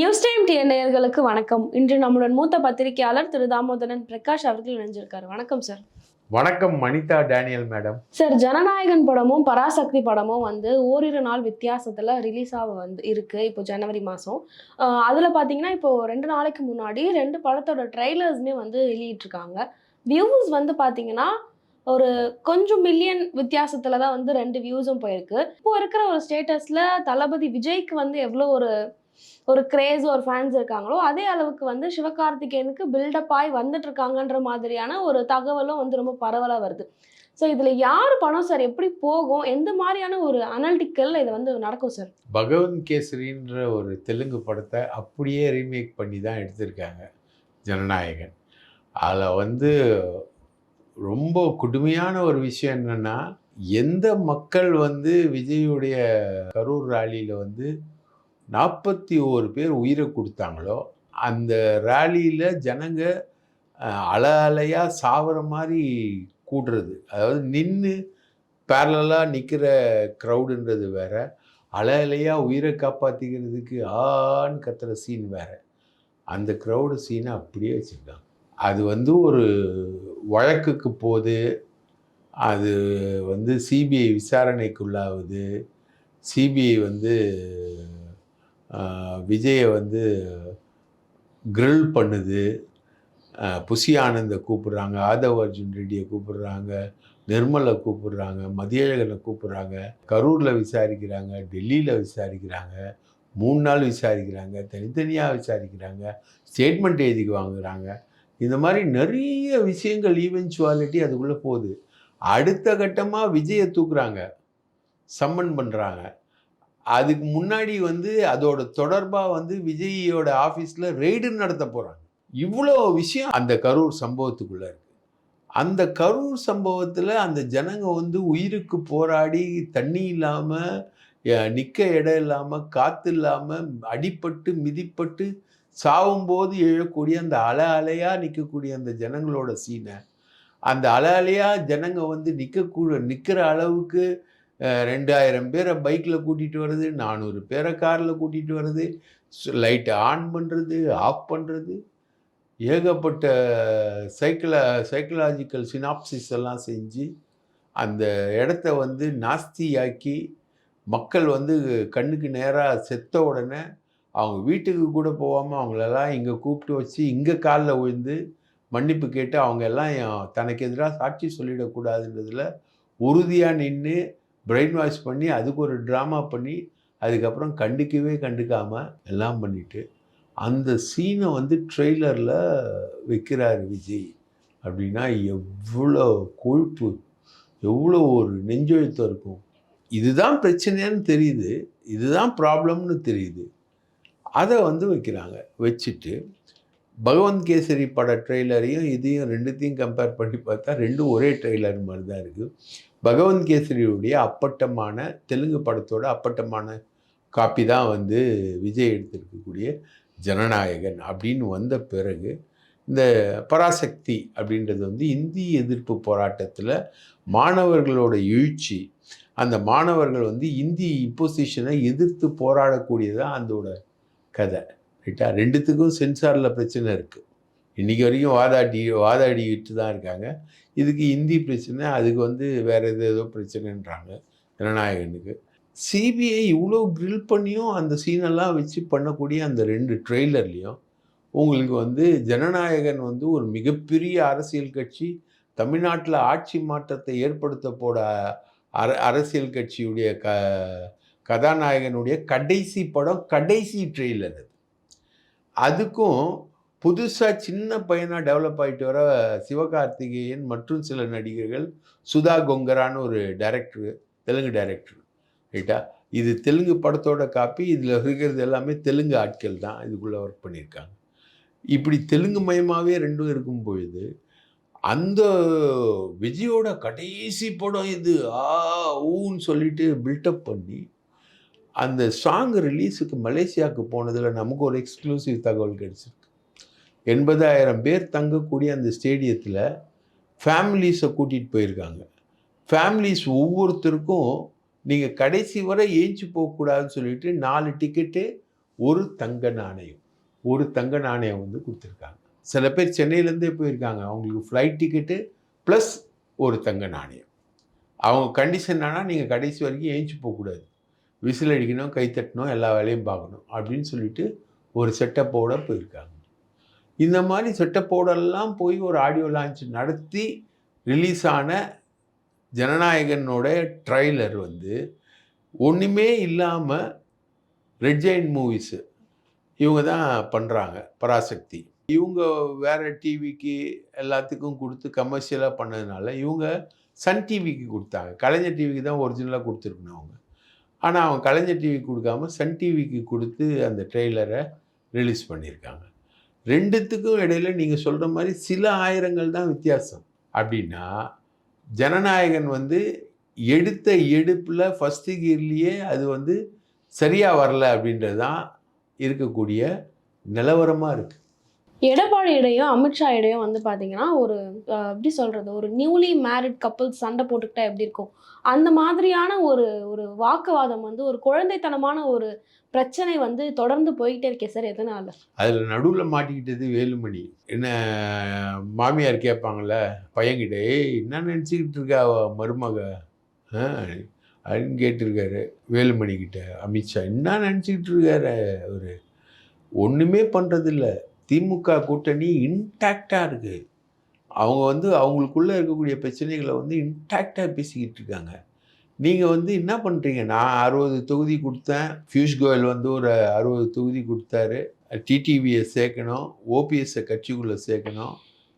News time TN நேயர்களுக்கு வணக்கம். இன்று நம்முடன் மூத்த பத்திரிகையாளர் திரு தாமோதரன் பிரகாஷ் அவர்கள் இணைஞ்சிருக்காரு. வணக்கம் சார். வணக்கம் மனிதா டேனியல் மேடம். சார் ஜனநாயகன் படமும் பராசக்தி படமும் வந்து ஓரிரு நாள் வித்தியாசத்துல ரிலீஸ் ஆக வந்து இருக்கு. இப்போ ஜனவரி மாதம் அதில் பார்த்தீங்கன்னா இப்போ ரெண்டு நாளைக்கு முன்னாடி ரெண்டு படத்தோட ட்ரைலர்ஸ்மே வந்து வெளியிட்டிருக்காங்க. வியூஸ் வந்து பார்த்தீங்கன்னா ஒரு கொஞ்சம் மில்லியன் வித்தியாசத்துல தான் வந்து ரெண்டு வியூஸும் போயிருக்கு. இப்போ இருக்கிற ஒரு ஸ்டேட்டஸ்ல தளபதி விஜய்க்கு வந்து எவ்வளோ ஒரு ஒரு கிரேஸ் ஒரு ஃபேன்ஸ் இருக்காங்களோ அதே அளவுக்கு வந்து சிவகார்த்திகேயனுக்கு பில்டப் ஆகி வந்துட்டு இருக்காங்கன்ற மாதிரியான ஒரு தகவலும் வந்து ரொம்ப பரவலாக வருது. ஸோ இதில் யார் பணம் சார் எப்படி போகும்? எந்த மாதிரியான ஒரு அனலிட்டிக்கல் இது வந்து நடக்கும் சார் பகவன் கேசரின்ற ஒரு தெலுங்கு படத்தை அப்படியே ரீமேக் பண்ணி தான் எடுத்திருக்காங்க ஜனநாயகன். அதில் வந்து ரொம்ப கொடுமையான ஒரு விஷயம் என்னென்னா எந்த மக்கள் வந்து விஜயுடைய கரூர் ராலியில் வந்து நாற்பத்தி ஓரு பேர் உயிரை கொடுத்தாங்களோ அந்த ரேலியில் ஜனங்க அல அலையாக சாவர மாதிரி கூடுறது. அதாவது நின்று பேரலாக நிற்கிற க்ரௌடுன்றது வேற அல அலையாக உயிரை காப்பாற்றிக்கிறதுக்கு ஆன்னு கத்துற சீன் வேற. அந்த க்ரௌடு சீனை அப்படியே வச்சுருக்காங்க. அது வந்து ஒரு வழக்குக்கு போகுது. அது வந்து சிபிஐ விசாரணைக்குள்ளாகுது. சிபிஐ வந்து விஜயை வந்து கிரில் பண்ணுது. புஷி புசி ஆனந்தை கூப்பிடுறாங்க ஆதவ் அர்ஜுன் ரெட்டியை கூப்பிடுறாங்க நிர்மலை கூப்பிடுறாங்க மதியழகனை கூப்பிடுறாங்க கரூரில் விசாரிக்கிறாங்க டெல்லியில் விசாரிக்கிறாங்க மூணு நாள் விசாரிக்கிறாங்க தனித்தனியாக விசாரிக்கிறாங்க ஸ்டேட்மெண்ட் எழுதிக்கு வாங்குறாங்க. இந்த மாதிரி நிறைய விஷயங்கள் ஈவென்ச்சுவாலிட்டி அதுக்குள்ளே போகுது. அடுத்த கட்டமாக விஜயை தூக்குறாங்க. சம்மன் பண்ணுறாங்க அதுக்கு முன்னாடி வந்து அதோட தொடர்பாக வந்து விஜயோட ஆஃபீஸில் ரெய்டு நடத்த போகிறாங்க இவ்வளோ விஷயம் அந்த கரூர் சம்பவத்துக்குள்ளே இருக்குது அந்த கரூர் சம்பவத்தில் அந்த ஜனங்க வந்து உயிருக்கு போராடி தண்ணி இல்லாமல் நிற்க இடம் இல்லாமல் காற்று இல்லாமல் அடிப்பட்டு மிதிப்பட்டு சாவும்போது எழக்கூடிய அந்த அலை அலையாக நிற்கக்கூடிய அந்த ஜனங்களோட சீனை அந்த அலை அலையாக ஜனங்க வந்து நிற்கக்கூட நிற்கிற அளவுக்கு ரெண்டாயிரம் பேரை பைக்கில் கூட்டிகிட்டு வருது நானூறு பேரை காரில் கூட்டிகிட்டு வருது லைட்டை ஆன் பண்ணுறது ஆஃப் பண்ணுறது ஏகப்பட்ட சைக்கிளா சைக்கலாஜிக்கல் சினாப்சிஸ் எல்லாம் செஞ்சு அந்த இடத்த வந்து நாஸ்தியாக்கி மக்கள் வந்து கண்ணுக்கு நேராக செத்த உடனே அவங்க வீட்டுக்கு கூட போகாமல் அவங்களெல்லாம் இங்கே கூப்பிட்டு வச்சு இங்கே காலில் விழுந்து மன்னிப்பு கேட்டு அவங்க எல்லாம் தனக்கு எதிராக சாட்சி சொல்லிடக்கூடாதுன்றதில் உறுதியாக நின்று பிரெயின் வாஷ் பண்ணி அதுக்கு ஒரு ட்ராமா பண்ணி அதுக்கப்புறம் கண்டுக்கவே கண்டுக்காமல் எல்லாம் பண்ணிவிட்டு அந்த சீனை வந்து ட்ரெய்லரில் வைக்கிறாரு விஜய். அப்படின்னா எவ்வளோ கொழுப்பு எவ்வளோ ஒரு நெஞ்செழுத்தம் இருக்கும். இதுதான் பிரச்சனைன்னு தெரியுது இதுதான் ப்ராப்ளம்னு தெரியுது. அதை வந்து வைக்கிறாங்க வச்சுட்டு பகவந்த் கேசரி பட ட்ரெய்லரையும் இதையும் ரெண்டுத்தையும் கம்பேர் பண்ணி பார்த்தா ரெண்டும் ஒரே ட்ரெய்லர் மாதிரி தான் இருக்குது பகவந்த் கேசரியுடைய அப்பட்டமான தெலுங்கு படத்தோட அப்பட்டமான காப்பி தான் வந்து விஜய் எடுத்திருக்கக்கூடிய ஜனநாயகன் அப்படின்னு வந்த பிறகு இந்த பராசக்தி அப்படின்றது வந்து இந்தி எதிர்ப்பு போராட்டத்தில் மாணவர்களோட எழுச்சி அந்த மாணவர்கள் வந்து இந்தி இப்போசிஷனை எதிர்த்து போராடக்கூடியதான் அதோட கதை. ரைட்டா? ரெண்டுத்துக்கும் சென்சாரில் பிரச்சனை இருக்குது இன்றைக்கி வரைக்கும் வாதாடி வாதாடிட்டு தான் இருக்காங்க. இதுக்கு இந்தி பிரச்சனை அதுக்கு வந்து வேறு எது ஏதோ பிரச்சனைன்றாங்க ஜனநாயகனுக்கு. சிபிஐ இவ்வளோ க்ரில் பண்ணியும் அந்த சீனெல்லாம் வச்சு பண்ணக்கூடிய அந்த ரெண்டு ட்ரெய்லர்லேயும் உங்களுக்கு வந்து ஜனநாயகன் வந்து ஒரு மிகப்பெரிய அரசியல் கட்சி தமிழ்நாட்டில் ஆட்சி மாற்றத்தை ஏற்படுத்த போட அர அரசியல் கட்சியுடைய க கதாநாயகனுடைய கடைசி படம் கடைசி ட்ரெய்லர் அது. அதுக்கும் புதுசாக சின்ன பையனாக டெவலப் ஆகிட்டு வர சிவகார்த்திகேயன் மற்றும் சில நடிகர்கள் சுதா கொங்கரான்னு ஒரு டைரக்டரு தெலுங்கு டைரக்டர் ரைட்டா இது தெலுங்கு படத்தோட காப்பி இதில் இருக்கிறது எல்லாமே தெலுங்கு ஆட்கள் தான் இதுக்குள்ளே ஒர்க் பண்ணியிருக்காங்க. இப்படி தெலுங்கு மயமாகவே ரெண்டும் இருக்கும் பொழுது அந்த விஜயோட கடைசி படம் இது ஆ ஊன்னு சொல்லிட்டு பில்டப் பண்ணி அந்த சாங் ரிலீஸுக்கு மலேசியாவுக்கு போனதில் நமக்கு ஒரு எக்ஸ்க்ளூசிவ் தகவல் கிடைச்சிருக்கு. எண்பதாயிரம் பேர் தங்கக்கூடிய அந்த ஸ்டேடியத்தில் ஃபேமிலிஸை கூட்டிகிட்டு போயிருக்காங்க. ஃபேமிலிஸ் ஒவ்வொருத்தருக்கும் நீங்கள் கடைசி வரை ஏஞ்சி போகக்கூடாதுன்னு சொல்லிட்டு நாலு டிக்கெட்டு ஒரு தங்க நாணயம் ஒரு தங்க நாணயம் வந்து கொடுத்துருக்காங்க. சில பேர் சென்னையிலேருந்தே போயிருக்காங்க. அவங்களுக்கு ஃப்ளைட் டிக்கெட்டு ப்ளஸ் ஒரு தங்க நாணயம். அவங்க கண்டிஷன் என்னன்னா நீங்கள் கடைசி வரைக்கும் ஏஞ்சி போகக்கூடாது விசில் அடிக்கணும் கை தட்டணும் எல்லா வேலையும் பார்க்கணும் அப்படின்னு சொல்லிட்டு ஒரு செட்டப்போட போயிருக்காங்க. இந்த மாதிரி செட்டப்போடெல்லாம் போய் ஒரு ஆடியோ லான்ச் நடத்தி ரிலீஸ் ஆன ஜனநாயகனோட ட்ரைலர் வந்து ஒன்றுமே இல்லாமல் ரெட் ஜெயின் மூவிஸு இவங்க தான் பண்ணுறாங்க பராசக்தி. இவங்க வேறு டிவிக்கு எல்லாத்துக்கும் கொடுத்து கமர்ஷியலாக பண்ணதுனால இவங்க சன் டிவிக்கு கொடுத்தாங்க. கலைஞர் டிவிக்கு தான் ஒரிஜினலாக கொடுத்துருக்கணும் அவங்க. ஆனால் அவன் கலைஞர் டிவி கொடுக்காம சன் டிவிக்கு கொடுத்து அந்த ட்ரெய்லரை ரிலீஸ் பண்ணியிருக்காங்க. ரெண்டுத்துக்கும் இடையில நீங்கள் சொல்கிற மாதிரி சில ஆயிரங்கள் தான் வித்தியாசம். அப்படின்னா ஜனநாயகன் வந்து எடுத்த எடுப்பில் ஃபஸ்ட்டு கியர்லேயே அது வந்து சரியாக வரல அப்படின்றது தான் இருக்கக்கூடிய நிலவரமாக இருக்குது எடப்பாடியிடையும் அமித்ஷா இடையும் வந்து பார்த்தீங்கன்னா ஒரு எப்படி சொல்கிறது ஒரு நியூலி மேரிட் கப்புள்ஸ் சண்டை போட்டுக்கிட்டா எப்படி இருக்கும்? அந்த மாதிரியான ஒரு ஒரு வாக்குவாதம் வந்து ஒரு குழந்தைத்தனமான ஒரு பிரச்சனை வந்து தொடர்ந்து போயிட்டே இருக்கே சார் எதனால? அதில் நடுவில் மாட்டிக்கிட்டது வேலுமணி. என்ன மாமியார் கேட்பாங்கள்ல பையன்கிட்ட ஏய் என்ன நினச்சிக்கிட்டு இருக்கா மருமக? அப்படின்னு கேட்டிருக்காரு வேலுமணி கிட்ட அமித்ஷா. என்ன நினச்சிக்கிட்டு இருக்காரு அவர்? ஒன்றுமே பண்ணுறதில்ல திமுக கூட்டணி இன்டாக்டாக இருக்குது அவங்க வந்து அவங்களுக்குள்ளே இருக்கக்கூடிய பிரச்சனைகளை வந்து இன்டாக்டாக பேசிக்கிட்டு இருக்காங்க. நீங்கள் வந்து என்ன பண்ணுறீங்க நான் அறுபது தொகுதி கொடுத்தேன். பியூஷ் கோயல் வந்து ஒரு அறுபது தொகுதி கொடுத்தாரு. டிடிவியை சேர்க்கணும் ஓபிஎஸ்ஸை கட்சிக்குள்ளே சேர்க்கணும்.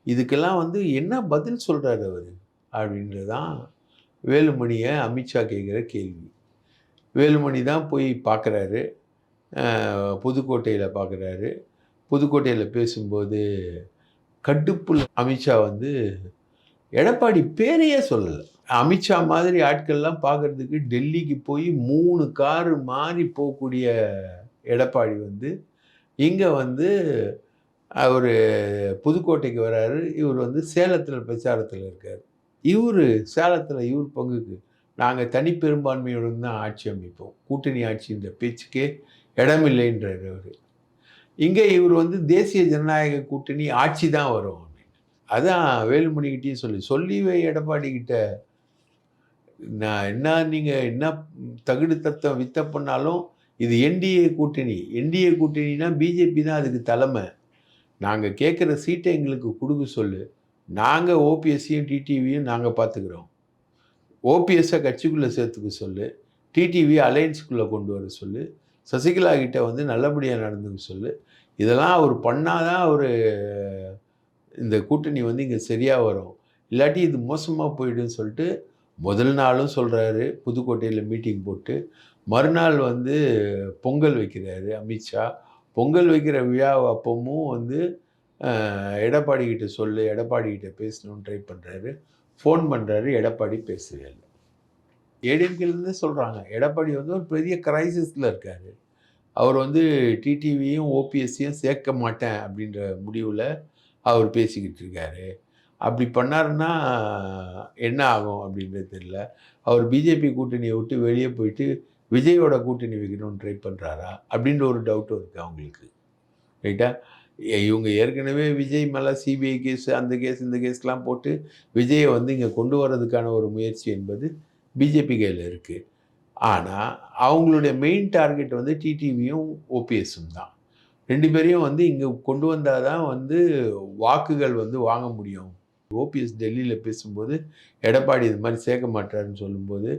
இதுக்கெல்லாம் வந்து என்ன பதில் சொல்கிறாரு அவர்? அப்படின்றது தான் வேலுமணியை அமித்ஷா கேட்குற கேள்வி. வேலுமணி தான் போய் பார்க்குறாரு. புதுக்கோட்டையில் பார்க்குறாரு. புதுக்கோட்டையில் பேசும்போது கடுப்புல அமித்ஷா வந்து எடப்பாடி பேரையே சொல்லலை. அமித்ஷா மாதிரி ஆட்கள்லாம் பார்க்கறதுக்கு டெல்லிக்கு போய் மூணு காரு மாறி போகக்கூடிய எடப்பாடி வந்து இங்கே வந்து அவர் புதுக்கோட்டைக்கு வராரு. இவர் வந்து சேலத்தில் பிரச்சாரத்தில் இருக்கார். இவர் சேலத்தில் இவர் பங்குக்கு நாங்கள் தனிப்பெரும்பான்மையுடன் தான் ஆட்சி அமைப்போம். கூட்டணி ஆட்சின்ற பேச்சுக்கே இடமில்லைன்றார் அவர். இங்கே இவர் வந்து தேசிய ஜனநாயக கூட்டணி ஆட்சி தான் வரும் அப்படின்னு. அதான் வேலுமணிக்கிட்டே சொல்லி சொல்லி எடப்பாடி கிட்ட நான் என்ன நீங்கள் என்ன தகுடு தத்தம் வித்த பண்ணாலும் இது என்டிஏ கூட்டணி. என்டிஏ கூட்டணினா பிஜேபி தான் அதுக்கு தலைமை. நாங்கள் கேட்குற சீட்டை எங்களுக்கு கொடுக்க சொல்லு. நாங்கள் ஓபிஎஸ்சியும் டிடிவியும் நாங்கள் பார்த்துக்குறோம் ஓபிஎஸ்ஸை கட்சிக்குள்ளே சேர்த்துக்க சொல்லு. டிடிவி அலையன்ஸுக்குள்ளே கொண்டு வர சொல்லு. சசிகலா கிட்டே வந்து நல்லபடியாக நடந்துக்க சொல்லு. இதெல்லாம் அவர் பண்ணாதான் அவர் இந்த கூட்டணி வந்து இங்கே சரியாக வரும். இல்லாட்டி இது மோசமாக போயிடுன்னு சொல்லிட்டு முதல் நாளும் சொல்கிறாரு புதுக்கோட்டையில் மீட்டிங் போட்டு. மறுநாள் வந்து பொங்கல் வைக்கிறாரு அமித்ஷா. பொங்கல் வைக்கிற விழா அப்பவும் வந்து எடப்பாடி கிட்ட சொல்லு எடப்பாடி கிட்ட பேசணும்னு ட்ரை பண்ணுறாரு ஃபோன் பண்ணுறாரு எடப்பாடி பேசவே ஏடிஎம்கேலேருந்து சொல்கிறாங்க எடப்பாடி வந்து ஒரு பெரிய கிரைசிஸில் இருக்கார். அவர் வந்து டிடிவியும் ஓபிஎஸ்சியும் சேர்க்க மாட்டேன் அப்படின்ற முடிவில் அவர் பேசிக்கிட்டு இருக்காரு. அப்படி பண்ணாருன்னா என்ன ஆகும் அப்படின்றது தெரியல. அவர் பிஜேபி கூட்டணியை விட்டு வெளியே போயிட்டு விஜயோட கூட்டணி வைக்கணும்னு ட்ரை பண்ணுறாரா அப்படின்ற ஒரு டவுட்டும் இருக்குது அவங்களுக்கு. ரைட்டா இவங்க ஏற்கனவே விஜய் மேலே சிபிஐ கேஸ் அந்த கேஸ் இந்த கேஸ்லாம் போட்டு விஜயை வந்து இங்கே கொண்டு வர்றதுக்கான ஒரு முயற்சி என்பது பிஜேபி கையில் இருக்குது ஆனால் அவங்களுடைய மெயின் டார்கெட் வந்து டிடிவியும் ஓபிஎஸும் தான். ரெண்டு பேரையும் வந்து இங்கே கொண்டு வந்தால் தான் வந்து வாக்குகள் வந்து வாங்க முடியும். ஓபிஎஸ் டெல்லியில் பேசும்போது எடப்பாடி இது மாதிரி சேர்க்க மாட்டாருன்னு சொல்லும்போது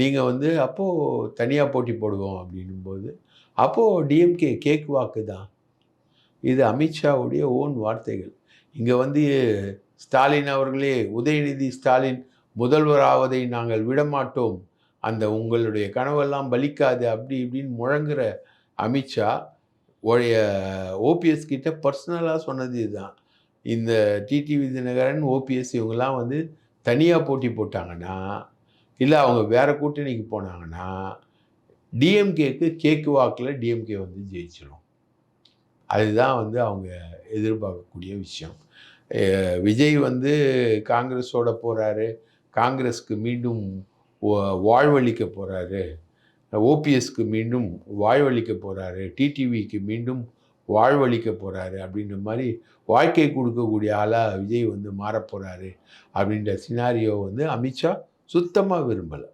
நீங்கள் வந்து அப்போது தனியாக போட்டி போடுவோம் அப்படின்னும்போது அப்போது டிஎம்கே கேக் வாக்கு தான். இது அமித்ஷாவுடைய ஓன் வார்த்தைகள். இங்கே வந்து ஸ்டாலின் அவர்களே உதயநிதி ஸ்டாலின் முதல்வராவதை நாங்கள் விடமாட்டோம். அந்த உங்களுடைய கனவெல்லாம் பலிக்காது அப்படி இப்படின்னு முழங்குற அமித்ஷா உடைய ஓபிஎஸ் கிட்ட பர்சனலாக சொன்னது இதுதான். இந்த டிடிவி தினகரன் ஓபிஎஸ் இவங்கெல்லாம் வந்து தனியாக போட்டி போட்டாங்கன்னா இல்லை அவங்க வேறு கூட்டணிக்கு போனாங்கன்னா டிஎம்கேக்கு கேக்கு வாக்கில் டிஎம்கே வந்து ஜெயிச்சிடும் அதுதான் வந்து அவங்க எதிர்பார்க்கக்கூடிய விஷயம். விஜய் வந்து காங்கிரஸோட போகிறாரு காங்கிரஸ்க்கு மீண்டும் வா- வாழ்வளிக்க போகிறாரு ஓபிஎஸ்க்கு மீண்டும் வாழ்வளிக்க போகிறாரு டிடிவிக்கு மீண்டும் வாழ்வழிக்க போகிறாரு அப்படின்ற மாதிரி வாழ்க்கை கொடுக்கக்கூடிய ஆளாக விஜய் வந்து மாறப் போகிறாரு அப்படின்ற சினாரியோ வந்து அமித்ஷா சுத்தமாக விரும்பலை.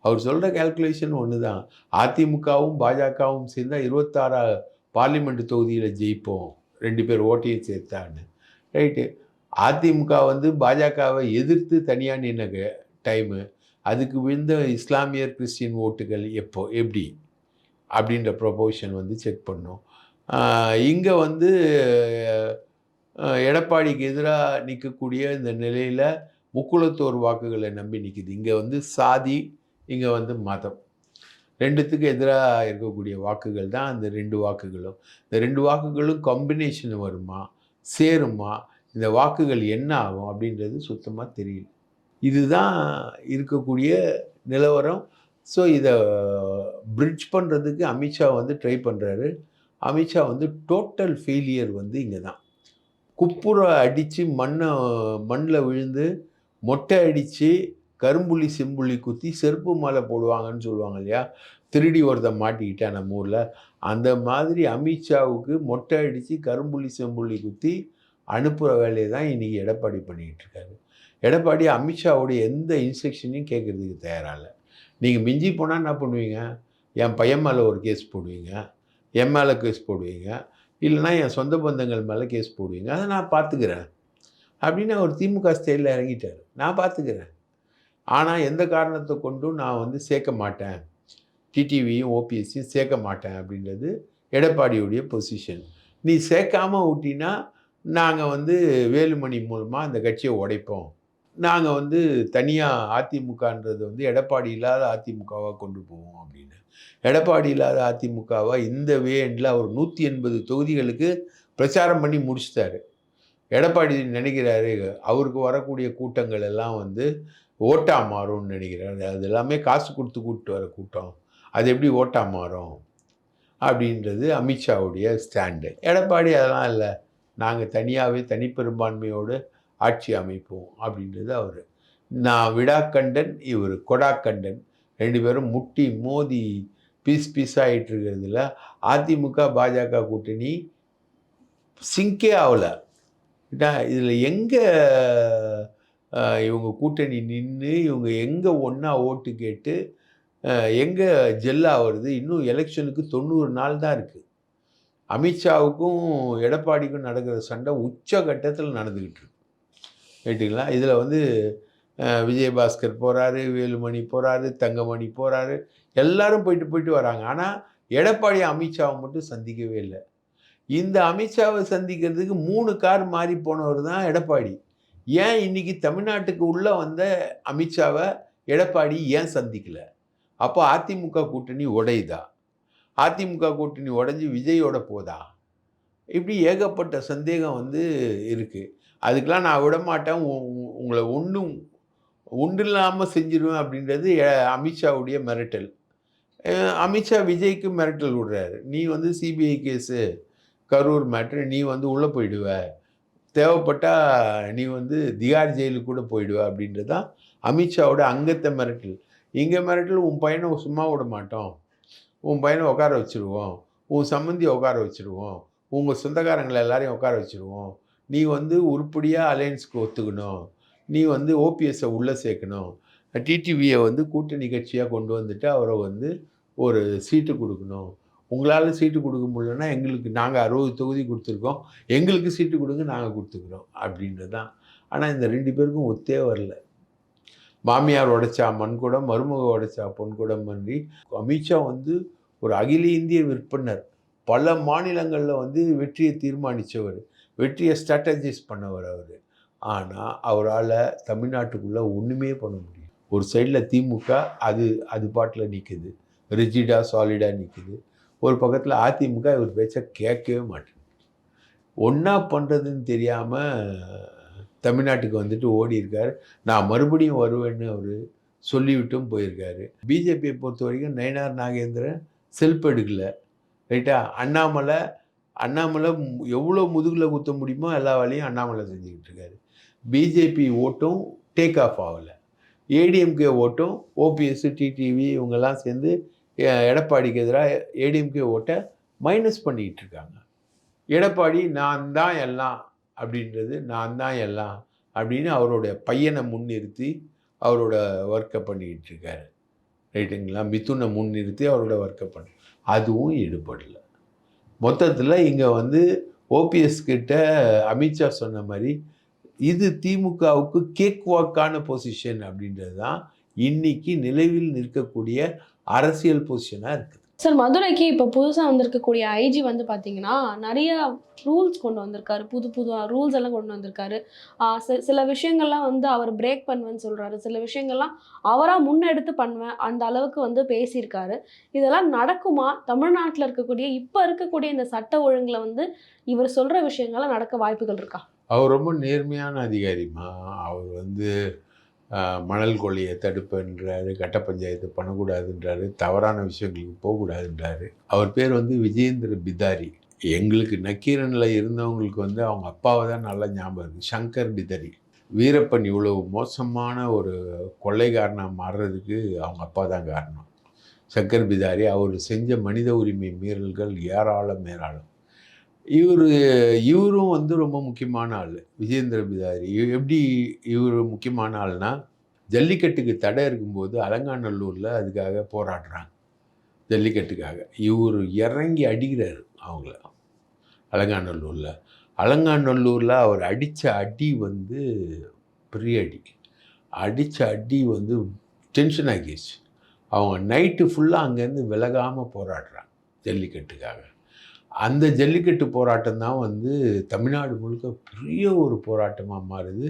அவர் சொல்கிற கால்குலேஷன் ஒன்று தான் அதிமுகவும் பாஜகவும் சேர்ந்தால் இருபத்தாறா பார்லிமெண்ட் தொகுதியில் ஜெயிப்போம். ரெண்டு பேர் ஓட்டையும் சேர்த்தான்னு. ரைட்டு. அதிமுக வந்து பாஜகவை எதிர்த்து தனியாக நின்ன டைமு அதுக்கு விழுந்த இஸ்லாமியர் கிறிஸ்டின் ஓட்டுகள் எப்போ எப்படி? அப்படின்ற ப்ரொபோஷன் வந்து செக் பண்ணோம். இங்கே வந்து எடப்பாடிக்கு எதிராக நிற்கக்கூடிய இந்த நிலையில் முக்குளத்தோர் வாக்குகளை நம்பி நிற்கிது இங்கே வந்து சாதி இங்கே வந்து மதம். ரெண்டுத்துக்கு எதிராக இருக்கக்கூடிய வாக்குகள் தான் அந்த ரெண்டு வாக்குகளும். இந்த ரெண்டு வாக்குகளும் காம்பினேஷன் வருமா சேருமா? இந்த வாக்குகள் என்ன ஆகும் அப்படின்றது சுத்தமாக தெரியல. இதுதான் இருக்கக்கூடிய நிலவரம். ஸோ இதை பிரிட்ஜ் பண்ணுறதுக்கு அமித்ஷா வந்து ட்ரை பண்ணுறாரு அமித்ஷா வந்து டோட்டல் ஃபெயிலியர் வந்து இங்கே தான் குப்புரை அடித்து மண்ணை மண்ணில் விழுந்து மொட்டை அடித்து கரும்புள்ளி செம்புள்ளி குத்தி செருப்பு மாலை போடுவாங்கன்னு சொல்லுவாங்க இல்லையா? திருடி ஒருத்தன் மாட்டிக்கிட்டேன் நம்ம ஊரில். அந்த மாதிரி அமித்ஷாவுக்கு மொட்டை அடித்து கரும்புள்ளி செம்புள்ளி குத்தி அனுப்புகிற வேலையை தான் இன்றைக்கி எடப்பாடி பண்ணிக்கிட்டு இருக்காரு. எடப்பாடி அமித்ஷாவுடைய எந்த இன்ஸ்ட்ரக்ஷனையும் கேட்குறதுக்கு தயாராக நீங்கள் மிஞ்சி போனால் என்ன பண்ணுவீங்க? என் பையன் மேலே ஒரு கேஸ் போடுவீங்க. என் மேலே கேஸ் போடுவீங்க. இல்லைன்னா என் சொந்த பந்தங்கள் மேலே கேஸ் போடுவீங்க. அதை நான் பார்த்துக்கிறேன். அப்படின்னு அவர் திமுக ஸ்டைலில் இறங்கிட்டார். நான் பார்த்துக்கிறேன். ஆனால் எந்த காரணத்தை கொண்டும் நான் வந்து சேர்க்க மாட்டேன். டிடிவியும் ஓபிஎஸ்சியும் சேர்க்க மாட்டேன் அப்படின்றது எடப்பாடியுடைய பொசிஷன் நீ சேர்க்காம விட்டினா நாங்கள் வந்து வேலுமணி மூலமாக அந்த கட்சியை உடைப்போம். நாங்கள் வந்து தனியாக அதிமுகன்றது வந்து எடப்பாடி இல்லாத அதிமுகவாக கொண்டு போவோம் அப்படின்னு. எடப்பாடி இல்லாத அதிமுகவாக இந்த வேண்டில் அவர் நூற்றி எண்பது தொகுதிகளுக்கு பிரச்சாரம் பண்ணி முடிச்சிட்டாரு. எடப்பாடி நினைக்கிறாரு அவருக்கு வரக்கூடிய கூட்டங்கள் எல்லாம் வந்து ஓட்டா மாறும்னு நினைக்கிறாரு. அது எல்லாமே காசு கொடுத்து கூப்பிட்டு வர கூட்டம். அது எப்படி ஓட்டா மாறும்? அப்படின்றது அமித்ஷாவுடைய ஸ்டாண்டு எடப்பாடி அதெல்லாம் இல்லை. நாங்கள் தனியாகவே தனிப்பெரும்பான்மையோடு ஆட்சி அமைப்போம் அப்படின்றது அவர். நான் விடாக்கண்டன் இவர் கொடாக்கண்டன். ரெண்டு பேரும் முட்டி மோதி பீஸ் பீஸ் ஆகிட்டு இருக்கிறதுல அதிமுக பாஜக கூட்டணி சிங்கே ஆகலை இதில் எங்கே இவங்க கூட்டணி நின்று இவங்க எங்கே ஒன்றா ஓட்டு கேட்டு எங்கே ஜெல்லாக வருது இன்னும் எலெக்ஷனுக்கு தொண்ணூறு நாள் தான் இருக்குது அமித்ஷாவுக்கும் எடப்பாடிக்கும் நடக்கிற சண்டை உச்ச கட்டத்தில் நடந்துக்கிட்டு இருக்கு. கேட்டிங்களா? இதில் வந்து விஜயபாஸ்கர் போகிறாரு வேலுமணி போகிறாரு தங்கமணி போகிறாரு எல்லாரும் போயிட்டு போயிட்டு வராங்க. ஆனால் எடப்பாடி அமித்ஷாவை மட்டும் சந்திக்கவே இல்லை. இந்த அமித்ஷாவை சந்திக்கிறதுக்கு மூணு கார் மாறி போனவர் தான் எடப்பாடி. ஏன் இன்னைக்கு தமிழ்நாட்டுக்கு உள்ளே வந்த அமித்ஷாவை எடப்பாடி ஏன் சந்திக்கலை? அப்போ அதிமுக கூட்டணி உடையுதா? அதிமுக கூட்டணி உடஞ்சி விஜயோட போதா? இப்படி ஏகப்பட்ட சந்தேகம் வந்து இருக்குது அதுக்கெலாம் நான் விட மாட்டேன். உ- உங்களை ஒன்றும் ஒன்று இல்லாமல் செஞ்சிருவேன் அப்படின்றது அமித்ஷாவுடைய மிரட்டல். அமித்ஷா விஜய்க்கு மிரட்டல் விடுறாரு. நீ வந்து சிபிஐ கேஸு கரூர் மேட்ரு நீ வந்து உள்ளே போயிடுவ. தேவைப்பட்டால் நீ வந்து திகார் ஜெயிலுக்கு கூட போயிடுவ அப்படின்றது தான் அமித்ஷாவோட அங்கத்தை மிரட்டல். இங்கே மிரட்டல் உன் பையனை சும்மா விட மாட்டோம். உன் பையனை உட்கார வச்சுருவோம். உன் சம்மந்தியை உட்கார வச்சுருவோம். உங்கள் சொந்தக்காரங்களை எல்லாரையும் உட்கார வச்சுருவோம். நீ வந்து உருப்படியாக அலையன்ஸுக்கு ஒத்துக்கணும். நீ வந்து ஓபிஎஸ்ஸை உள்ளே சேர்க்கணும். டிடிவியை வந்து கூட்டணி கட்சியாக கொண்டு வந்துட்டு அவரை வந்து ஒரு சீட்டு கொடுக்கணும். உங்களால் சீட்டு கொடுக்க முடியலன்னா எங்களுக்கு நாங்கள் அறுபது தொகுதி கொடுத்துருக்கோம். எங்களுக்கு சீட்டு கொடுங்க நாங்கள் கொடுத்துக்குறோம். அப்படின்றது தான் ஆனால் இந்த ரெண்டு பேருக்கும் ஒத்தே வரல. மாமியார் உடைச்சா மண்குடம் மருமக உடைச்சா பொன்குடம் பண்ணி அமித்ஷா வந்து ஒரு அகில இந்திய விற்பனர். பல மாநிலங்களில் வந்து வெற்றியை தீர்மானித்தவர் வெற்றியை ஸ்ட்ராட்டஜைஸ் பண்ணவர் அவர். ஆனால் அவரால் தமிழ்நாட்டுக்குள்ளே ஒன்றுமே பண்ண முடியும் ஒரு சைடில் திமுக அது அது பாட்டில் நிற்குது ரிஜிடாக சாலிடாக நிற்குது ஒரு பக்கத்தில் அதிமுக இவர் பேச்சை கேட்கவே மாட்டேன் ஒன்றா பண்ணுறதுன்னு தெரியாமல் தமிழ்நாட்டுக்கு வந்துட்டு ஓடி இருக்கார். நான் மறுபடியும் வருவேன்னு அவர் சொல்லிவிட்டும் போயிருக்காரு. பிஜேபியை பொறுத்த வரைக்கும் நயனார் நாகேந்திரன் செல்ஃப் எடுக்கல. ரைட்டா? அண்ணாமலை அண்ணாமலை எவ்வளோ முதுகில் குத்த முடியுமோ எல்லா வேலையும் அண்ணாமலை செஞ்சுக்கிட்டு இருக்காரு. பிஜேபி ஓட்டும் டேக் ஆஃப் ஆகலை. ஏடிஎம்கே ஓட்டும் ஓபிஎஸ் டிடிவி இவங்கெல்லாம் சேர்ந்து எடப்பாடிக்கு எதிராக ஏடிஎம்கே ஓட்டை மைனஸ் பண்ணிக்கிட்டு இருக்காங்க. எடப்பாடி நான் தான் எல்லாம் அப்படின்றது நான் தான் எல்லாம் அப்படின்னு அவருடைய பையனை முன்னிறுத்தி அவரோட ஒர்க்கை பண்ணிக்கிட்டு இருக்காரு ரைட்டுங்களா? மிதுனை முன்னிறுத்தி அவரோட ஒர்க்கை பண்ண அதுவும் ஈடுபடல. மொத்தத்தில் இங்கே வந்து ஓபிஎஸ் கிட்ட அமித்ஷா சொன்ன மாதிரி இது திமுகவுக்கு கேக் வாக்கான பொசிஷன் அப்படின்றது தான் இன்னைக்கு நிலவில் நிற்கக்கூடிய அரசியல் பொசிஷனாக இருக்குது. சார் மதுரைக்கு இப்போ புதுசாக வந்திருக்கக்கூடிய ஐஜி வந்து பார்த்தீங்கன்னா நிறைய ரூல்ஸ் கொண்டு வந்திருக்காரு. புது புது ரூல்ஸ் எல்லாம் கொண்டு வந்திருக்காரு. சில விஷயங்கள்லாம் வந்து அவர் பிரேக் பண்ணுவேன்னு சொல்கிறாரு சில விஷயங்கள்லாம் அவராக முன்னெடுத்து பண்ணுவேன். அந்த அளவுக்கு வந்து பேசியிருக்காரு. இதெல்லாம் நடக்குமா? தமிழ்நாட்டில் இருக்கக்கூடிய இப்போ இருக்கக்கூடிய இந்த சட்ட ஒழுங்கில் வந்து இவர் சொல்கிற விஷயங்கள்லாம் நடக்க வாய்ப்புகள் இருக்கா? அவர் ரொம்ப நேர்மையான அதிகாரிமா அவர் வந்து மணல் கொள்ளையை தடுப்புன்றாரு கட்ட பஞ்சாயத்து பண்ணக்கூடாதுன்றாரு தவறான விஷயங்களுக்கு போகக்கூடாதுன்றாரு. அவர் பேர் வந்து விஜயேந்திர பிதாரி. எங்களுக்கு நக்கீரனில் இருந்தவங்களுக்கு வந்து அவங்க அப்பாவை தான் நல்லா ஞாபகம் இருக்குது சங்கர் பிதாரி. வீரப்பன் இவ்வளவு மோசமான ஒரு கொள்ளைக்காரனாக மாறுறதுக்கு அவங்க அப்பா தான் காரணம். சங்கர் பிதாரி அவர் செஞ்ச மனித உரிமை மீறல்கள் ஏராளம் ஏராளம். இவர் இவரும் வந்து ரொம்ப முக்கியமான ஆள். விஜேந்திர பிதாரி. எப்படி இவர் முக்கியமான ஆள்னா ஜல்லிக்கட்டுக்கு தடை இருக்கும்போது அலங்காநல்லூரில் அதுக்காக போராடுறாங்க. ஜல்லிக்கட்டுக்காக. இவர் இறங்கி அடிக்கிறார் அவங்கள. அலங்காநல்லூரில். அலங்காநல்லூரில் அவர் அடித்த அடி வந்து பெரிய அடி. அடித்த அடி வந்து டென்ஷன் ஆகிடுச்சு அவங்க நைட்டு ஃபுல்லாக அங்கேருந்து விலகாமல் போராடுறாங்க ஜல்லிக்கட்டுக்காக. அந்த ஜல்லிக்கட்டு போராட்டம் தான் வந்து தமிழ்நாடு முழுக்க பெரிய ஒரு போராட்டமாக மாறுது.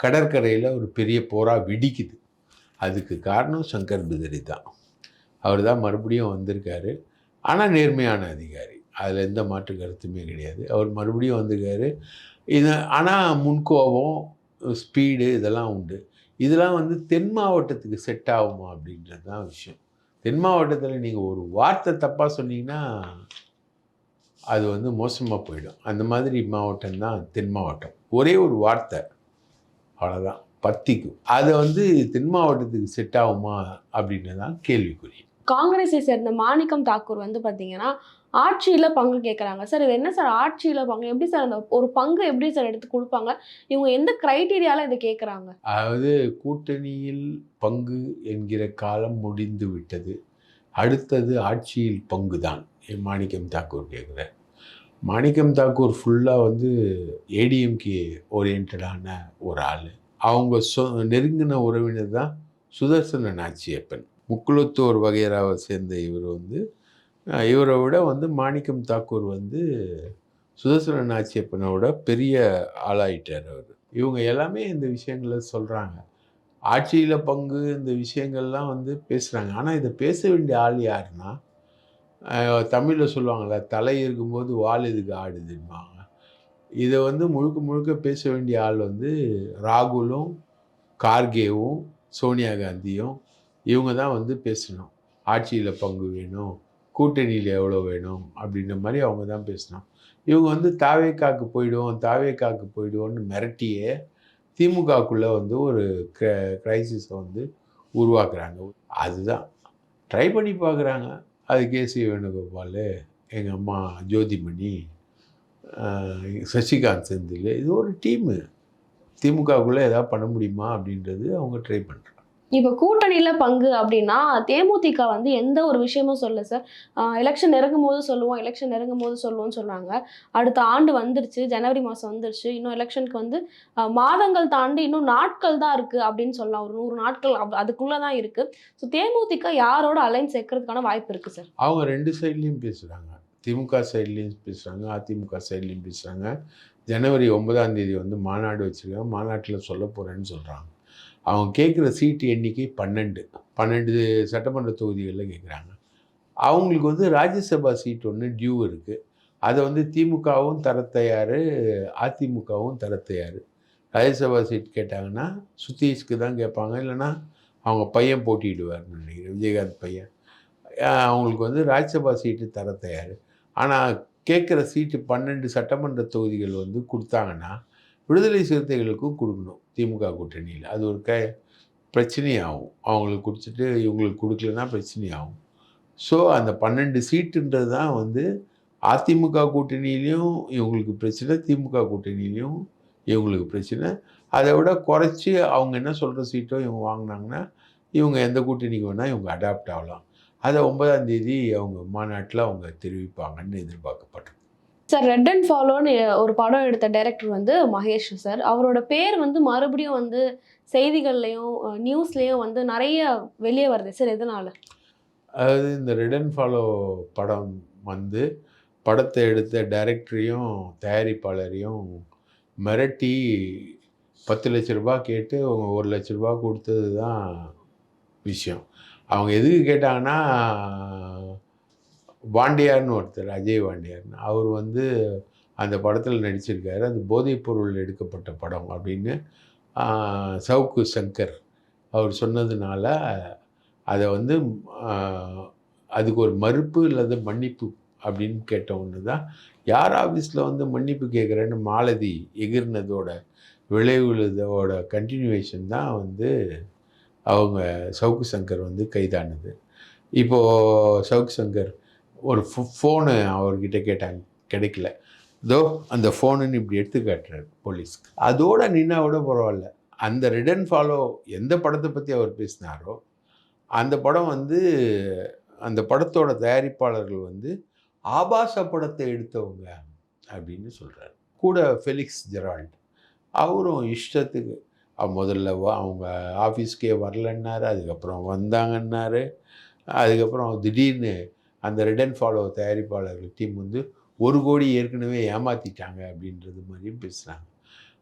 கடற்கரையில் ஒரு பெரிய போரா வெடிக்குது. அதுக்கு காரணம் சங்கர் பிதரி தான். அவர் தான் மறுபடியும் வந்திருக்காரு. ஆனால் நேர்மையான அதிகாரி. அதில் எந்த மாற்று கருத்துமே கிடையாது. அவர் மறுபடியும் வந்திருக்காரு. இது ஆனால் முன்கோபம் ஸ்பீடு இதெல்லாம் உண்டு. இதெல்லாம் வந்து தென் மாவட்டத்துக்கு செட் ஆகுமா அப்படின்றது தான் விஷயம். தென் மாவட்டத்தில் நீங்கள் ஒரு வார்த்தை தப்பாக சொன்னீங்கன்னா அது வந்து மோசமாக போயிடும். அந்த மாதிரி மாவட்டம் தான் தென் மாவட்டம். ஒரே ஒரு வார்த்தை. அவ்வளோதான் பத்திக்கும். அதை வந்து தென் மாவட்டத்துக்கு செட் ஆகுமா அப்படின்னு தான் கேள்விக்குறி. காங்கிரஸை சேர்ந்த மாணிக்கம் தாக்கூர் வந்து பார்த்தீங்கன்னா ஆட்சியில் பங்கு கேட்குறாங்க சார் இது என்ன சார்? ஆட்சியில் பங்கு? எப்படி சார் அந்த ஒரு பங்கு எப்படி சார் எடுத்து கொடுப்பாங்க? இவங்க எந்த க்ரைட்டீரியாவில் இதை கேட்குறாங்க அதாவது கூட்டணியில் பங்கு என்கிற காலம் முடிந்து விட்டது. அடுத்தது ஆட்சியில் பங்கு தான் மாணிக்கம் தாக்கூர் கேட்குறேன் மாணிக்கம் தாக்கூர் ஃபுல்லாக வந்து ஏடிஎம்கே ஓரியன்டான ஒரு ஆள். அவங்க சொ நெருங்கின உறவினர் தான் சுதர்சன நாச்சியப்பன். முக்குளத்தூர் வகையராவை சேர்ந்த இவர் வந்து இவரை விட வந்து மாணிக்கம் தாக்கூர் வந்து சுதர்சன நாச்சியப்பனோட பெரிய ஆளாயிட்டார் அவர். இவங்க எல்லாமே இந்த விஷயங்களை சொல்கிறாங்க ஆட்சியில் பங்கு இந்த விஷயங்கள்லாம் வந்து பேசுகிறாங்க ஆனால் இதை பேச வேண்டிய ஆள் யாருன்னா தமிழில் சொல்லுவாங்கள்ல தலை இருக்கும்போது வால் இதுக்கு ஆடுதுன்பாங்க இதை வந்து முழுக்க முழுக்க பேச வேண்டிய ஆள் வந்து ராகுலும் கார்கேவும் சோனியா காந்தியும் இவங்க தான் வந்து பேசணும். ஆட்சியில் பங்கு வேணும் கூட்டணியில் எவ்வளோ வேணும் அப்படின்ற மாதிரி அவங்க தான் பேசணும். இவங்க வந்து தாவே காக்கு போயிடுவோம் தாவே காக்கு போயிடுவோம்னு மிரட்டியே திமுகக்குள்ளே வந்து ஒரு கிரைசிஸை வந்து உருவாக்குறாங்க. அதுதான். ட்ரை பண்ணி பார்க்குறாங்க. அது கேசி வேணுகோபால் எங்கள் அம்மா ஜோதிமணி சசிகாந்த் செந்தில் இது ஒரு டீமு. திமுகக்குள்ளே எதாவது பண்ண முடியுமா அப்படின்றது அவங்க ட்ரை பண்ணுறாங்க இப்போ கூட்டணியில் பங்கு அப்படின்னா தேமுதிக வந்து எந்த ஒரு விஷயமும் சொல்ல சார் எலெக்ஷன் நெருங்கும் போது சொல்லுவோம் எலெக்ஷன் நெருங்கும் போது சொல்லுவோம்னு சொன்னாங்க அடுத்த ஆண்டு வந்துருச்சு ஜனவரி மாதம் வந்துருச்சு இன்னும் எலெக்ஷனுக்கு வந்து மாதங்கள் தாண்டி இன்னும் நாட்கள் தான் இருக்குது அப்படின்னு சொல்லலாம். ஒரு நூறு நாட்கள் அதுக்குள்ளே தான் இருக்குது ஸோ தேமுதிக யாரோட அலைன்ஸ் சேர்க்கறதுக்கான வாய்ப்பு இருக்குது சார் அவங்க ரெண்டு சைட்லேயும் பேசுகிறாங்க திமுக சைட்லேயும் பேசுகிறாங்க அதிமுக சைட்லேயும் பேசுகிறாங்க ஜனவரி ஒன்பதாம் தேதி வந்து மாநாடு வச்சுருக்காங்க. மாநாட்டில் சொல்ல போகிறேன்னு சொல்கிறாங்க அவங்க கேட்குற சீட்டு எண்ணிக்கை பன்னெண்டு. பன்னெண்டு சட்டமன்ற தொகுதிகளில் கேட்குறாங்க. அவங்களுக்கு வந்து ராஜ்யசபா சீட் ஒன்று டியூ இருக்குது அதை வந்து திமுகவும் தர தயார் அதிமுகவும் தர தயார். ராஜ்யசபா சீட் கேட்டாங்கன்னா சுத்தீஷ்க்கு தான் கேட்பாங்க. இல்லைன்னா அவங்க பையன் போட்டியிடுவார்னு நினைக்கிறேன். விஜயகாந்த் பையன். அவங்களுக்கு வந்து ராஜ்யசபா சீட்டு தர தயார். ஆனால் கேட்குற சீட்டு பன்னெண்டு சட்டமன்ற தொகுதிகள் வந்து கொடுத்தாங்கன்னா விடுதலை சிறுத்தைகளுக்கும் கொடுக்கணும். திமுக கூட்டணியில். அது ஒரு க பிரச்சனையாகும். அவங்களுக்கு கொடுத்துட்டு இவங்களுக்கு கொடுக்கலன்னா பிரச்சனையாகும். ஸோ அந்த பன்னெண்டு சீட்டுன்றது தான் வந்து அதிமுக கூட்டணியிலையும் இவங்களுக்கு பிரச்சனை திமுக கூட்டணியிலையும் இவங்களுக்கு பிரச்சனை. அதை விட குறைச்சி அவங்க என்ன சொல்கிற சீட்டோ இவங்க வாங்கினாங்கன்னா இவங்க எந்த கூட்டணிக்கு வேணால் இவங்க அடாப்ட் ஆகலாம். அதை ஒன்பதாம் தேதி அவங்க மாநாட்டில் அவங்க தெரிவிப்பாங்கன்னு எதிர்பார்க்கப்பட்டிருக்கு. சார் ரெட் அண்ட் ஃபாலோன்னு ஒரு படம் எடுத்த டைரக்டர் வந்து மகேஷ் சார். அவரோட பேர் வந்து மறுபடியும் வந்து செய்திகள்லையும் நியூஸ்லேயும் வந்து நிறைய வெளியே வருது சார். எதனால? அதாவது இந்த ரெட் அண்ட் ஃபாலோ படம் வந்து படத்தை எடுத்த டைரக்டரையும் தயாரிப்பாளரையும் மிரட்டி பத்து லட்ச ரூபா கேட்டு அவங்க ஒரு லட்ச ரூபா கொடுத்தது தான் விஷயம். அவங்க எதுக்கு கேட்டாங்கன்னா வாண்டியார்னு ஒருத்தர் அஜய் வாண்டியார்னு. அவர் வந்து அந்த படத்தில் நடிச்சிருக்காரு. அது போதைப்பொருள் எடுக்கப்பட்ட படம் அப்படின்னு சவுக்கு சங்கர் அவர் சொன்னதுனால அதை வந்து அதுக்கு ஒரு மறுப்பு இல்லாத மன்னிப்பு அப்படின்னு கேட்ட ஒன்று தான் யார் ஆஃபீஸில் வந்து மன்னிப்பு கேட்குறேன்னு மாலதி எகிர்னதோட விளைவுகளோட கண்டினியூவேஷன் தான் வந்து அவங்க சவுக்கு சங்கர் வந்து கைதானது. இப்போது சவுக்கு சங்கர் ஒரு ஃபோனு அவர்கிட்ட கேட்டாங்க. கிடைக்கல. இதோ அந்த ஃபோனுன்னு இப்படி எடுத்து காட்டுறாரு போலீஸ்க்கு. அதோட நின்னா கூட பரவாயில்ல. அந்த ரிடன் ஃபாலோ எந்த படத்தை பற்றி அவர் பேசினாரோ அந்த படம் வந்து அந்த படத்தோட தயாரிப்பாளர்கள் வந்து ஆபாச படத்தை எடுத்தவங்க அப்படின்னு சொல்கிறார் கூட ஃபெலிக்ஸ் ஜெரால்ட். அவரும் இஷ்டத்துக்கு முதல்ல அவங்க ஆஃபீஸ்க்கே வரலன்னாரு அதுக்கப்புறம் வந்தாங்கன்னாரு அதுக்கப்புறம் திடீர்னு அந்த ரெட் அண்ட் ஃபாலோ தயாரிப்பாளர்கள் டீம் வந்து ஒரு கோடி ஏற்கனவே ஏமாற்றிட்டாங்க அப்படின்றது மாதிரியும் பேசுகிறாங்க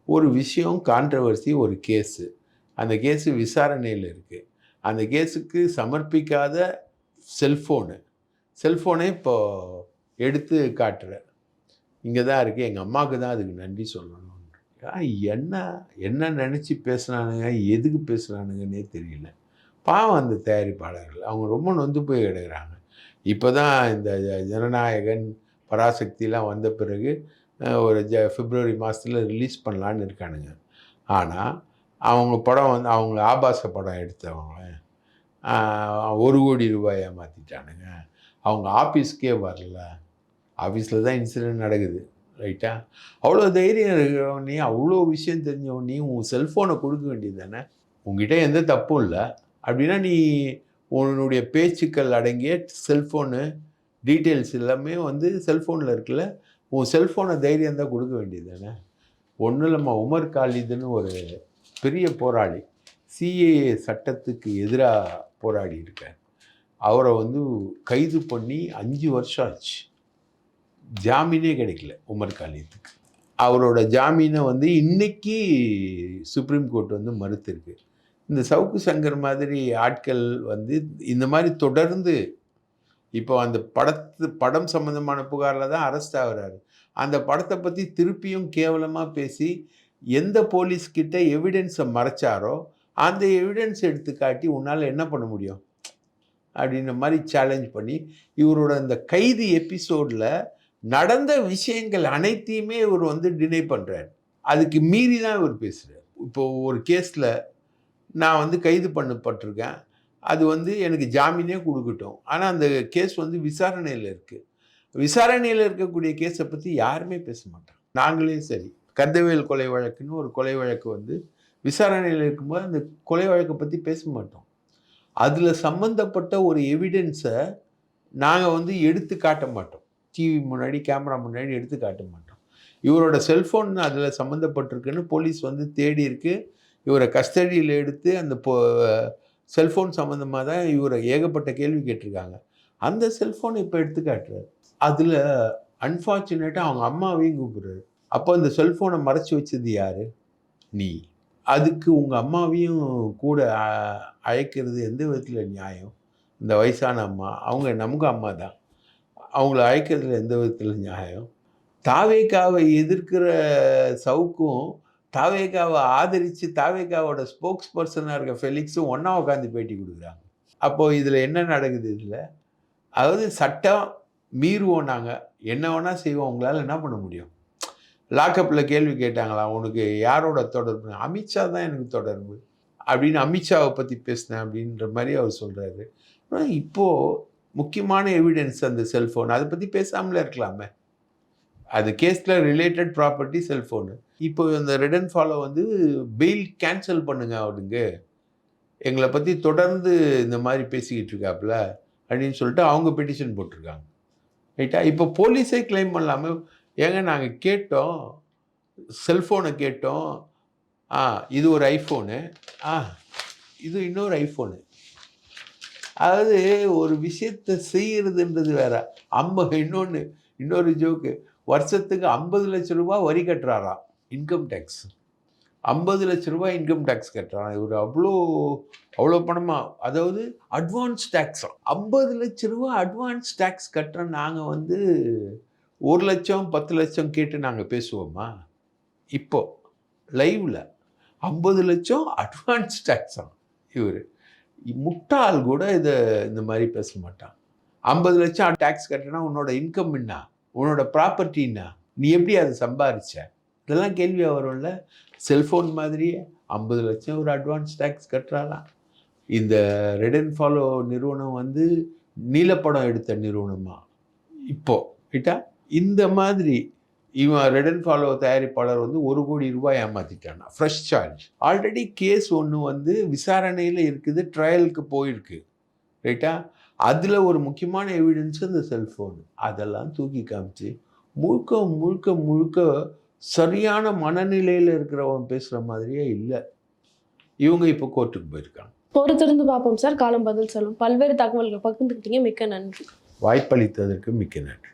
ஒரு விஷயம் கான்ட்ரவர்சி ஒரு கேஸு. அந்த கேஸு விசாரணையில் இருக்குது அந்த கேஸுக்கு சமர்ப்பிக்காத செல்ஃபோனு. செல்ஃபோனே இப்போ எடுத்து காட்டுற. இங்கே தான் இருக்குது எங்கள் அம்மாவுக்கு தான் அதுக்கு நன்றி சொல்லணும் என்ன என்ன நினச்சி பேசுனானுங்க எதுக்கு பேசுனானுங்கன்னே தெரியல. பாவம் அந்த தயாரிப்பாளர்கள். அவங்க ரொம்ப நொந்து போய் எடுக்கிறாங்க இப்போ தான் இந்த ஜனநாயகன் பராசக்திலாம் வந்த பிறகு ஒரு ஜ பிப்ரவரி மாதத்தில் ரிலீஸ் பண்ணலான்னு இருக்கானுங்க. ஆனால் அவங்க படம் வந்து அவங்க ஆபாச படம் எடுத்தவங்க ஒரு கோடி ரூபாய் ஏமாற்றிட்டானுங்க அவங்க ஆஃபீஸ்க்கே வரல. ஆஃபீஸில் தான் இன்சிடென்ட் நடக்குது ரைட்டா அவ்வளோ தைரியம் இருக்கிறவனே அவ்வளோ விஷயம் தெரிஞ்சவனே உன் செல்ஃபோனை கொடுக்க வேண்டியது தானே? உங்ககிட்ட எந்த தப்பும் இல்லை. அப்படின்னா நீ உன்னுடைய பேச்சுக்கள் அடங்கிய செல்ஃபோனு டீட்டெயில்ஸ் எல்லாமே வந்து செல்ஃபோனில் இருக்குல்ல உன் செல்ஃபோனை தைரியம் தான் கொடுக்க வேண்டியது தானே ஒன்றும் இல்லாமல் உமர் காலிதுன்னு ஒரு பெரிய போராளி சிஏஏ சட்டத்துக்கு எதிராக போராடி இருக்கார். அவரை வந்து கைது பண்ணி அஞ்சு வருஷம் ஆச்சு. ஜாமீனே கிடைக்கல உமர் காலிதுக்கு அவரோட ஜாமீனை வந்து இன்னைக்கு சுப்ரீம் கோர்ட் வந்து மறுத்திருக்கு. இந்த சவுக்கு சங்கர் மாதிரி ஆட்கள் வந்து இந்த மாதிரி தொடர்ந்து இப்போ அந்த படத்து படம் சம்மந்தமான புகாரில் தான் அரெஸ்ட் ஆகிறாரு. அந்த படத்தை பற்றி திருப்பியும் கேவலமாக பேசி எந்த போலீஸ்கிட்ட எவிடென்ஸை எவிடன்ஸை மறைச்சாரோ அந்த எவிடன்ஸ் எடுத்து காட்டி உன்னால் என்ன பண்ண முடியும்? அப்படின்ற மாதிரி சேலஞ்ச் பண்ணி இவரோட இந்த கைது எபிசோடில் நடந்த விஷயங்கள் அனைத்தையுமே இவர் வந்து டினை பண்ணுறார் அதுக்கு மீறி தான் இவர் பேசுகிறார் இப்போ ஒரு கேஸில் நான் வந்து கைது பண்ணப்பட்டிருக்கேன். அது வந்து எனக்கு ஜாமீனே கொடுக்கட்டும். ஆனால் அந்த கேஸ் வந்து விசாரணையில் இருக்குது விசாரணையில் இருக்கக்கூடிய கேஸை பற்றி யாருமே பேச மாட்டாங்க. நாங்களே சரி. கந்தவேல் கொலை வழக்குன்னு ஒரு கொலை வழக்கு வந்து விசாரணையில் இருக்கும்போது அந்த கொலை வழக்கை பற்றி பேச மாட்டோம். அதில் சம்மந்தப்பட்ட ஒரு எவிடென்ஸை நாங்கள் வந்து எடுத்து காட்ட மாட்டோம். டிவி முன்னாடி கேமரா முன்னாடி எடுத்து காட்ட மாட்டோம். இவரோட செல்ஃபோன் அதில் சம்மந்தப்பட்டிருக்குன்னு போலீஸ் வந்து தேடி இருக்குது இவரை கஸ்டடியில் எடுத்து அந்த போ செல்ஃபோன் சம்மந்தமாக தான் இவரை ஏகப்பட்ட கேள்வி கேட்டிருக்காங்க. அந்த செல்ஃபோன் இப்போ எடுத்து காட்டுறாரு. அதில் அன்ஃபார்ச்சுனேட்டாக அவங்க அம்மாவையும் கூப்பிடுறாரு. அப்போ அந்த செல்ஃபோனை மறைச்சி வச்சது யார்? நீ. அதுக்கு உங்கள் அம்மாவையும் கூட அழைக்கிறது எந்த விதத்தில் நியாயம்? இந்த வயசான அம்மா அவங்க நமக்கு அம்மா தான். அவங்கள அழைக்கிறதுல எந்த விதத்தில் நியாயம்? தாவேக்காவை எதிர்க்கிற சவுக்கும் தாவேகாவை ஆதரித்து தாவேகாவோட ஸ்போக்ஸ் பர்சனாக இருக்க ஃபெலிக்ஸும் ஒன்றா உட்காந்து பேட்டி கொடுக்குறாங்க. அப்போது இதில் என்ன நடக்குது இதில்? அதாவது சட்டம் மீறுவோம் நாங்கள் என்ன வேணால் செய்வோம். உங்களால் என்ன பண்ண முடியும்? லாக்கப்பில் கேள்வி கேட்டாங்களா? உனக்கு யாரோட தொடர்பு? அமித்ஷா தான் எனக்கு தொடர்பு. அப்படின்னு அமித்ஷாவை பற்றி பேசினேன் அப்படின்ற மாதிரி அவர் சொல்கிறாரு ஆனால் இப்போது முக்கியமான எவிடன்ஸ் அந்த செல்ஃபோன் அதை பற்றி பேசாமலே இருக்கலாமே. அது கேஸில் ரிலேட்டட் ப்ராப்பர்ட்டி செல்ஃபோனு இப்போ இந்த ரெட் அண்ட் ஃபாலோ வந்து பெயில் கேன்சல் பண்ணுங்க அவனுங்க எங்களை பற்றி தொடர்ந்து இந்த மாதிரி பேசிக்கிட்டு இருக்காப்புல அப்படின்னு சொல்லிட்டு அவங்க பெட்டிஷன் போட்டிருக்காங்க. ரைட்டா இப்போ போலீஸே கிளைம் பண்ணலாமே. ஏங்க நாங்கள் கேட்டோம். செல்ஃபோனை கேட்டோம். ஆ இது ஒரு ஐஃபோனு ஆ இது இன்னொரு ஐஃபோனு அதாவது ஒரு விஷயத்தை செய்கிறதுன்றது வேற. அம்மா இன்னொன்று இன்னொரு ஜோக்கு வருஷத்துக்கு ஐம்பது லட்ச ரூபாய் வரி கட்டுறாராம் இன்கம் டேக்ஸ் ஐம்பது லட்ச ரூபாய் இன்கம் டேக்ஸ் கட்டுறான். இவர் அவ்வளோ அவ்வளோ பணமாக அதாவது அட்வான்ஸ் டேக்ஸ் ஐம்பது லட்ச ரூபா அட்வான்ஸ் டேக்ஸ் கட்டுற நாங்கள் வந்து ஒரு லட்சம் பத்து லட்சம் கேட்டு நாங்கள் பேசுவோமா? இப்போ லைவில் ஐம்பது லட்சம் அட்வான்ஸ் டேக்ஸாம் இவர். முட்டாள் கூட இதை இந்த மாதிரி பேச மாட்டான். ஐம்பது லட்சம் டேக்ஸ் கட்டினா உன்னோட இன்கம் என்ன? உன்னோட ப்ராப்பர்ட்டின்னா நீ எப்படி அதை சம்பாரிச்ச? இதெல்லாம் கேள்வியாக வரும்ல செல்ஃபோன் மாதிரியே ஐம்பது லட்சம் ஒரு அட்வான்ஸ் டேக்ஸ் கட்டுறாலாம் இந்த ரெட் அண்ட் ஃபாலோ நிறுவனம் வந்து நீலப்படம் எடுத்த நிறுவனமா? இப்போ ரைட்டா? இந்த மாதிரி இவன் ரெட் அண்ட் ஃபாலோ தயாரிப்பாளர் வந்து ஒரு கோடி ரூபாய் ஏமாத்திட்டானா? ஃப்ரெஷ் சார்ஜ் ஆல்ரெடி கேஸ் ஒன்று வந்து விசாரணையில் இருக்குது ட்ரையலுக்கு போயிருக்கு. ரைட்டா? அதில் ஒரு முக்கியமான எவிடன்ஸ் இந்த செல்ஃபோன் அதெல்லாம் தூக்கி காமிச்சு முழுக்க முழுக்க முழுக்க சரியான மனநிலையில் இருக்கிறவன் பேசுகிற மாதிரியே இல்லை. இவங்க இப்போ கோர்ட்டுக்கு போயிருக்காங்க. பொறுத்திருந்து பார்ப்போம் சார். காலம் பதில் சொல்லும். பல்வேறு தகவல்கள் பகிர்ந்துக்கிட்டீங்க. மிக்க நன்றி. வாய்ப்பளித்ததற்கு மிக்க நன்றி.